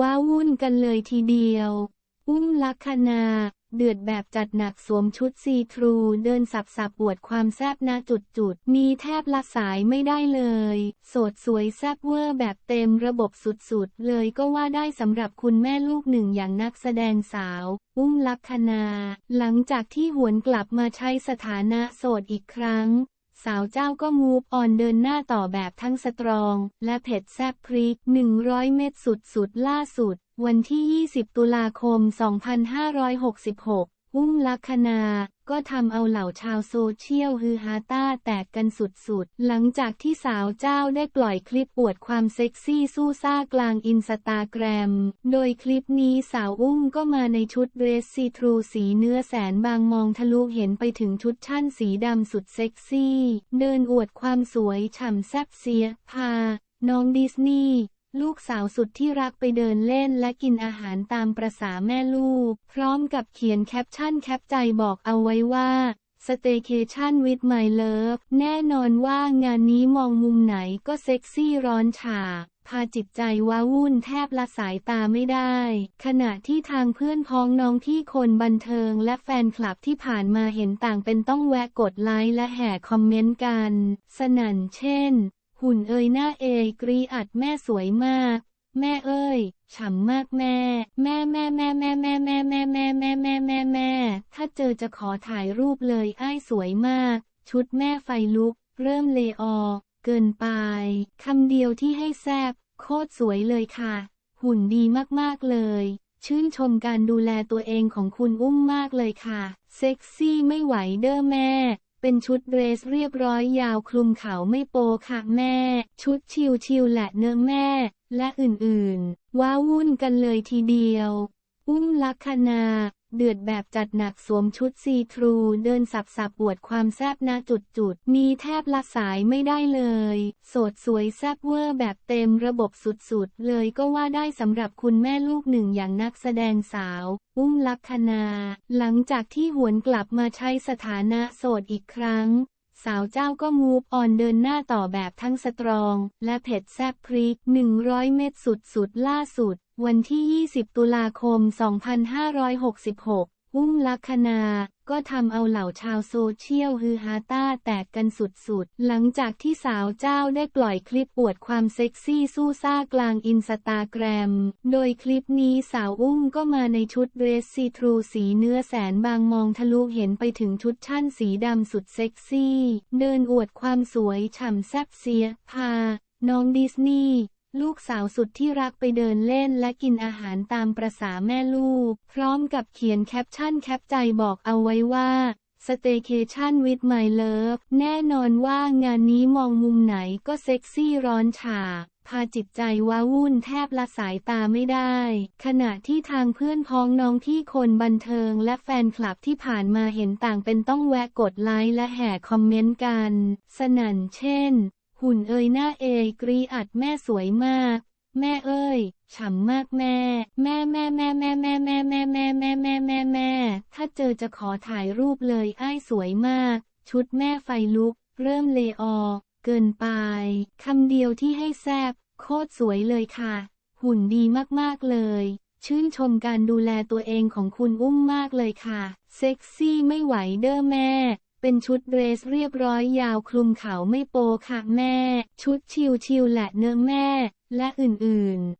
ว้าวุ่นกันเลยทีเดียว อุ้มลักษณาเดือดแบบจัดหนักสวมชุดซีทรูเดินสับสับปวดความแซบนาจุดจุดๆมีแทบละสายไม่ได้เลย โสดสวยแซบเวอร์แบบเต็มระบบสุดๆ เลยก็ว่าได้สำหรับคุณแม่ลูกหนึ่งอย่างนักแสดงสาว อุ้มลักษณาหลังจากที่หวนกลับมาใช้สถานะโสดอีกครั้ง สาวเจ้าก็มูฟออนเดินหน้าต่อแบบทั้งสตรอง และเผ็ดแซบพริก 100 เม็ดสุดสุดล่าสุด วันที่ 20 ตุลาคม 2566 อุ้มลักนา ก็ทำเอาเหล่าชาวโซเชียลฮือฮาต้าแตกกันสุดๆ หลังจากที่สาวเจ้าได้ปล่อยคลิปอวดความเซ็กซี่สู้ซ่ากลางอินสตาแกรม โดยคลิปนี้สาวอุ้มก็มาในชุดเดรสซีทรูสีเนื้อแสนบางมองทะลุเห็นไปถึงชุดชั่นสีดำสุดเซ็กซี่ เดินอวดความสวยฉ่ำแซ่บเสียพาน้องดิสนีย์ ลูกสาวสุดที่รักไปเดินเล่นและกินอาหารตามประษาแม่ลูก พร้อมกับเขียนแคปชั่นแคปใจบอกเอาไว้ว่า Staycation with my love แน่นอนว่างานนี้มองมุมไหนก็เซ็กซี่ร้อนฉาพาจิตใจว้าวุ่นแทบละสายตาไม่ได้ ขณะที่ทางเพื่อนพ้องน้องที่คนบันเทิงและแฟนคลับที่ผ่านมาเห็นต่างเป็นต้องแวะกดไลค์และแห่คอมเมนต์กัน สนั่นเช่น หุ่นเอยหน้าเอยกรีอัดแม่สวยมาก แม่เอ้ยฉ่ำมากแม่ แม่แม่แม่แม่แม่แม่แม่แม่แม่แม่แม่แม่ถ้าเจอจะขอถ่ายรูปเลยไอ้สวยมาก ชุดแม่ไฟลุก เริ่มเลออเกินไปคำเดียวที่ให้แซบโคตรสวยเลยค่ะ หุ่นดีมากๆเลย ชื่นชมการดูแลตัวเองของคุณอุ้มมากเลยค่ะ เซ็กซี่ไม่ไหวเด้อแม่ เป็นชุดเดรสเรียบร้อยยาวคลุมเขาไม่โปค่ะแม่ ชุดชิวๆแหละเนื้อแม่ และอื่นๆ ว้าวุ่นกันเลยทีเดียว อุ้มลักษณา เดือดแบบจัดหนักสวมชุดซีทรู เดินสับสับปวดความแซบนาจุดจุดๆมีแทบละสายไม่ได้เลย โสดสวยแซบเวอร์แบบเต็มระบบสุดๆ เลยก็ว่าได้สำหรับคุณแม่ลูกหนึ่งอย่างนักแสดงสาว อุ้มลักคณา หลังจากที่หวนกลับมาใช้สถานะโสดอีกครั้ง สาวเจ้าก็มูฟออนเดินหน้าต่อแบบทั้งสตรอง และเผ็ดแซบพริก 100 เม็ดสุดสุดล่าสุด วันที่ 20 ตุลาคม 2566 อุ้มลักษณาก็ทำเอาเหล่าชาวโซเชียลฮือฮาต้าแตกกันสุดๆ หลังจากที่สาวเจ้าได้ปล่อยคลิปอวดความเซ็กซี่สู้ซ่ากลางอินสตาแกรม โดยคลิปนี้สาวอุ้มก็มาในชุดเดรสซีทรูสีเนื้อแสนบางมองทะลุเห็นไปถึงชุดชั่นสีดำสุดเซ็กซี่ เดินอวดความสวยฉ่ำแซ่บเสียพา น้องดิสนีย์ ลูกสาวสุดที่รักไปเดินเล่นและกินอาหารตามประษาแม่ลูก พร้อมกับเขียนแคปชั่นแคปใจบอกเอาไว้ว่า Staycation with my love แน่นอนว่างานนี้มองมุมไหนก็เซ็กซี่ร้อนฉาพาจิตใจว้าวุ่นแทบละสายตาไม่ได้ ขณะที่ทางเพื่อนพ้องน้องที่คนบันเทิงและแฟนคลับที่ผ่านมาเห็นต่างเป็นต้องแวะกดไลค์และแห่คอมเมนต์กัน สนั่นเช่น หุ่นเอยหน้าเอยกรีอัดแม่สวยมาก แม่เอ้ยฉ่ำมากแม่ แม่แม่แม่แม่แม่แม่แม่แม่แม่แม่แม่แม่ถ้าเจอจะขอถ่ายรูปเลยไอ้สวยมาก ชุดแม่ไฟลุก เริ่มเลออเกินไปคำเดียวที่ให้แซบโคตรสวยเลยค่ะ หุ่นดีมากๆเลย ชื่นชมการดูแลตัวเองของคุณอุ้มมากเลยค่ะ เซ็กซี่ไม่ไหวเด้อแม่ เป็นชุดเดรสเรียบร้อยยาวคลุมเขาไม่โปค่ะแม่ ชุดชิวๆแหละเนื้อแม่ และอื่นๆ